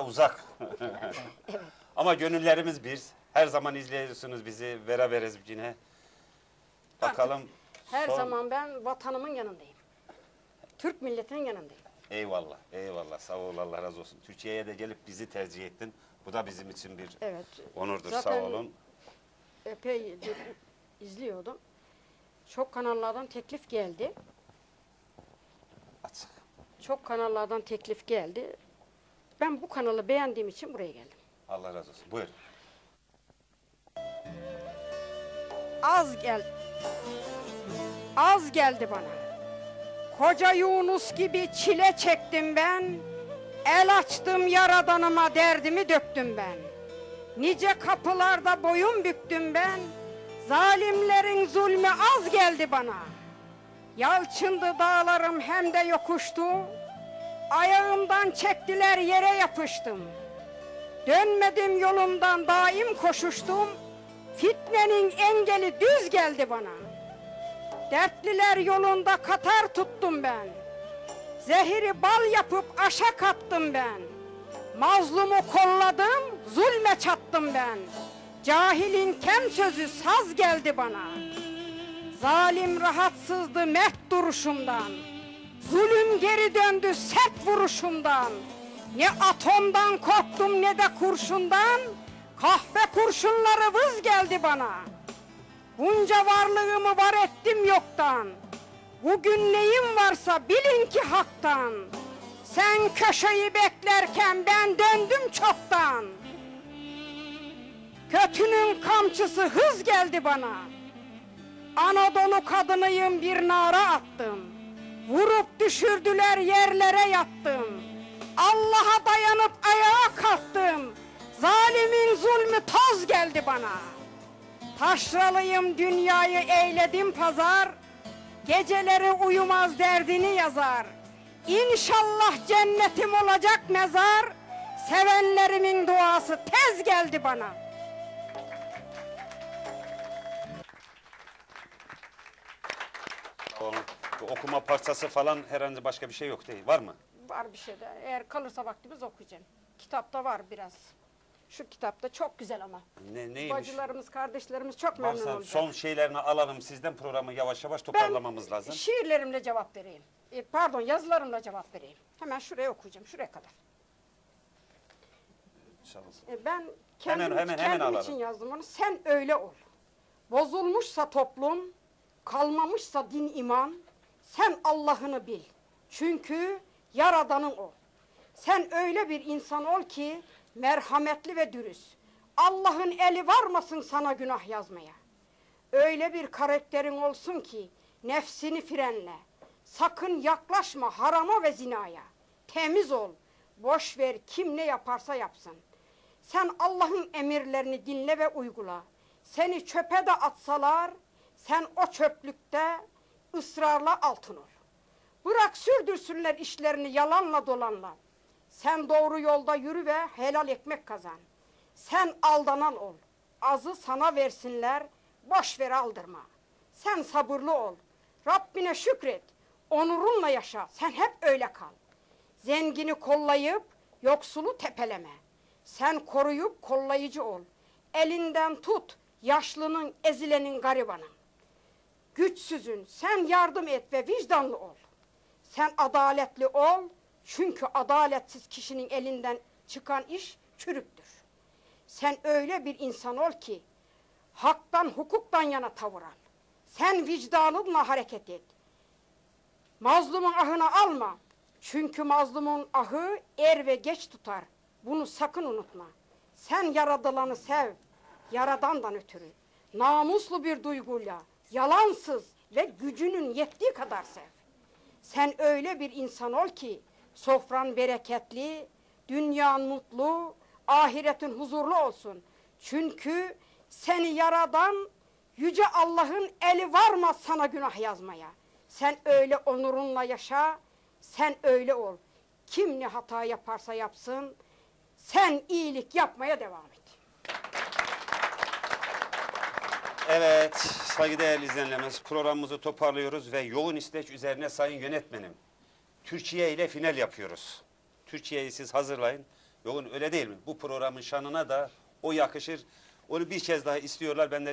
uzak. Ama gönüllerimiz bir. Her zaman izliyorsunuz bizi. Beraberiz yine. Bakalım. Her son- zaman ben vatanımın yanındayım. Türk milletinin yanındayım. Eyvallah, eyvallah. Sağ ol, Allah razı olsun. Türkiye'ye de gelip bizi tercih ettin. Bu da bizim için bir Evet. onurdur. Zaten Sağ olun. Epeydir izliyordum. Çok kanallardan teklif geldi. Açık. Çok kanallardan teklif geldi. Ben bu kanalı beğendiğim için buraya geldim. Allah razı olsun. Buyur. Az gel. Az geldi bana. Koca Yunus gibi çile çektim ben. El açtım yaradanıma derdimi döktüm ben. Nice kapılarda boyun büktüm ben. Zalimlerin zulmü az geldi bana. Yalçındı dağlarım hem de yokuştu. Ayağımdan çektiler yere yapıştım. Dönmedim yolumdan daim koşuştum. Fitnenin engeli düz geldi bana. Dertliler yolunda katar tuttum ben. Zehiri bal yapıp aşa kattım ben. Mazlumu kolladım, zulme çattım ben. Cahilin kem sözü saz geldi bana. Zalim rahatsızdı mert duruşumdan. Geri döndü sert vuruşumdan. Ne atomdan korktum ne de kurşundan. Kahve kurşunları vız geldi bana. Bunca varlığımı var ettim yoktan. Bugün neyim varsa bilin ki haktan. Sen köşeyi beklerken ben döndüm çoktan. Kötünün kamçısı hız geldi bana. Anadolu kadınıyım bir nara attım. Düşürdüler yerlere yattım. Allah'a dayanıp ayağa kalktım. Zalimin zulmü toz geldi bana. Taşralıyım dünyayı eyledim pazar. Geceleri uyumaz derdini yazar. İnşallah cennetim olacak mezar. Sevenlerimin duası tez geldi bana. Bu okuma parçası falan herhangi başka bir şey yok değil. Var mı? Var bir şey de. Eğer kalırsa vaktimiz okuyacağım. Kitapta var biraz. Şu kitapta çok güzel ama. Ne, neymiş? Bacılarımız, kardeşlerimiz çok memnun Varsa olacak. son şeylerini alalım sizden programı yavaş yavaş toparlamamız lazım. şiirlerimle cevap vereyim. E, pardon yazılarımla cevap vereyim. Hemen şuraya okuyacağım, şuraya kadar. Sağ. E, ben kendim, Hemen, hemen kendim alalım. için yazdım onu. Sen öyle ol. Bozulmuşsa toplum, kalmamışsa din iman, sen Allah'ını bil. Çünkü yaradanın o. Sen öyle bir insan ol ki merhametli ve dürüst. Allah'ın eli varmasın sana günah yazmaya. Öyle bir karakterin olsun ki nefsini frenle. Sakın yaklaşma harama ve zinaya. Temiz ol. Boş ver kim ne yaparsa yapsın. Sen Allah'ın emirlerini dinle ve uygula. Seni çöpe de atsalar sen o çöplükte ısrarla altın ol. Bırak sürdürsünler işlerini yalanla dolanla. Sen doğru yolda yürü ve helal ekmek kazan. Sen aldanan ol. Azı sana versinler, boş ver aldırma. Sen sabırlı ol. Rabbine şükret. Onurunla yaşa. Sen hep öyle kal. Zengini kollayıp yoksulu tepeleme. Sen koruyup kollayıcı ol. Elinden tut yaşlının, ezilenin, garibanın. Güçsüzün sen yardım et ve vicdanlı ol. Sen adaletli ol çünkü adaletsiz kişinin elinden çıkan iş çürüktür. Sen öyle bir insan ol ki haktan hukuktan yana tavır al. Sen vicdanınla hareket et. Mazlumun ahını alma. Çünkü mazlumun ahı er ve geç tutar. Bunu sakın unutma. Sen yaradılanı sev. Yaradandan ötürü. Namuslu bir duyguyla, yalansız ve gücünün yettiği kadar sev. Sen öyle bir insan ol ki sofran bereketli, dünyan mutlu, ahiretin huzurlu olsun. Çünkü seni yaradan yüce Allah'ın eli varmaz sana günah yazmaya. Sen öyle onurunla yaşa, sen öyle ol. Kim ne hata yaparsa yapsın, sen iyilik yapmaya devam et. Evet, saygıdeğer izleyenlerimiz programımızı toparlıyoruz ve yoğun istek üzerine sayın yönetmenim. Türkiye ile final yapıyoruz. Türkiye'yi siz hazırlayın. Yoğun öyle değil mi? Bu programın şanına da o yakışır. Onu bir kez daha istiyorlar. Ben de